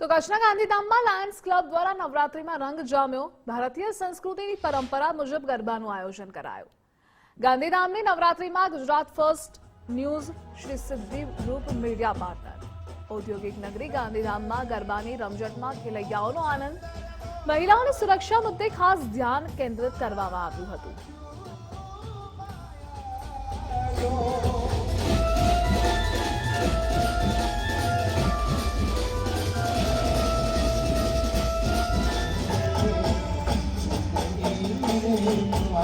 તો કચ્છના ગાંધીધામમાં લાયન્સ ક્લબ દ્વારા નવરાત્રીમાં રંગ જામ્યો. ભારતીય સંસ્કૃતિની પરંપરા મુજબ ગરબાનું આયોજન કરાયું. ગાંધીધામની નવરાત્રીમાં ગુજરાત ફર્સ્ટ ન્યૂઝ શ્રી સિદ્ધિ ગ્રુપ મીડિયા પાર્ટનર. ઔદ્યોગિક નગરી ગાંધીધામમાં ગરબાની રમઝટમાં ખેલૈયાઓનો આનંદ. મહિલાઓની સુરક્ષા મુદ્દે ખાસ ધ્યાન કેન્દ્રિત કરવામાં આવ્યું હતું.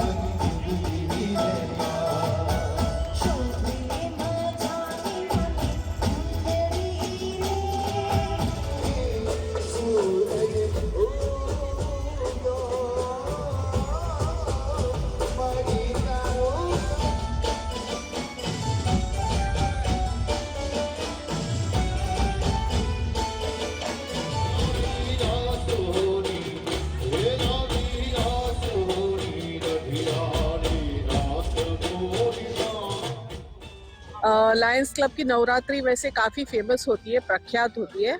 Hallelujah. लायंस क्लब की नवरात्रि वैसे काफ़ी फेमस होती है प्रख्यात होती है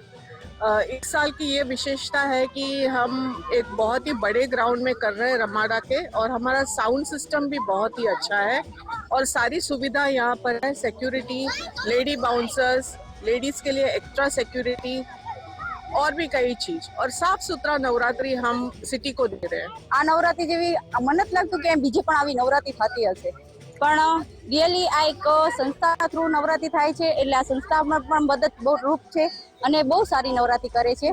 अ, इस साल की ये विशेषता है कि हम एक बहुत ही बड़े ग्राउंड में कर रहे हैं रमाडा के और हमारा साउंड सिस्टम भी बहुत ही अच्छा है और सारी सुविधा यहाँ पर है सिक्योरिटी लेडी बाउंसर्स लेडीज़ के लिए एक्स्ट्रा सिक्योरिटी और भी कई चीज़ और साफ सुथरा नवरात्रि हम सिटी को दे रहे हैं આ નવરાત્રી જેવી મને નથી લાગતું કે બીજે પણ આવી નવરાત્રી થતી હશે પણ રિયલી આ એક સંસ્થા થ્રુ નવરાત્રી થાય છે. એટલે આ સંસ્થામાં પણ મદદ બહુ રૂપ છે અને બહુ સારી નવરાત્રી કરે છે.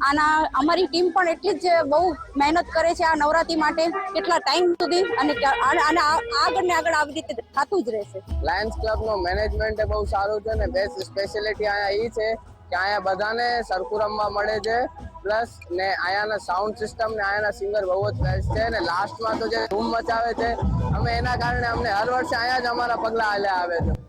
આના, અમારી ટીમ પણ એટલી જ બહુ મહેનત કરે છે આ નવરાત્રી માટે. કેટલા ટાઈમ સુધી અને કે- અને અને આ- આગળ ને આગળ આવી રીતે થતું જ રહેશે. લાયન્સ ક્લબનો મેનેજમેન્ટ બહુ સારું છે ને બેસ્ટ સ્પેશિયાલિટી અહીંયા એ છે કે અહીંયા બધાને સરખું રમવા મળે છે. પ્લસ ને અહીંયાના સાઉન્ડ સિસ્ટમ ને અહીંયાના સિંગર બહુ જ બેસ્ટ છે ને લાસ્ટમાં તો જે ધૂમ મચાવે છે અમે એના કારણે અમને હર વર્ષે અહીંયા જ અમારા પગલાં હાલ્યા આવે છે.